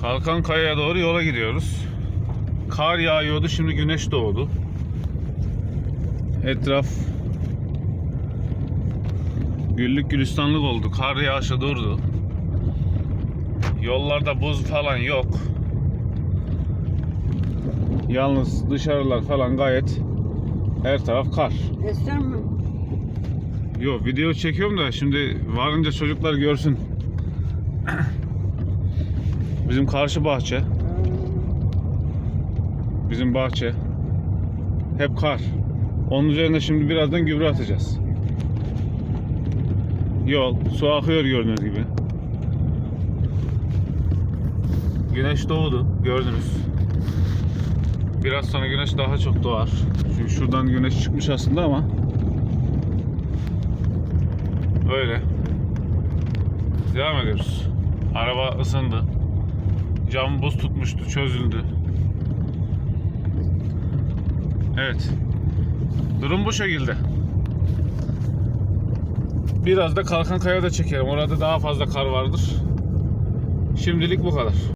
Kalkan Kaya'ya doğru yola gidiyoruz. Kar yağıyordu, şimdi güneş doğdu. Etraf güllük gülistanlık oldu. Kar yağışı durdu. Yollarda buz falan yok. Yalnız dışarılar falan gayet her taraf kar. Esen mi? Yok video çekiyorum da şimdi varınca çocuklar görsün. Bizim karşı bahçe. Bizim bahçe. Hep kar. Onun üzerine şimdi birazdan gübre atacağız. Yol, su akıyor gördüğünüz gibi. Güneş doğdu gördünüz. Biraz sonra güneş daha çok doğar. Çünkü şuradan güneş çıkmış aslında ama Öyle. Devam ediyoruz. Araba ısındı. Cam buz tutmuştu, çözüldü. Evet. Durum bu şekilde. Biraz da Kalkan Kaya'da çekerim. Orada daha fazla kar vardır. Şimdilik bu kadar.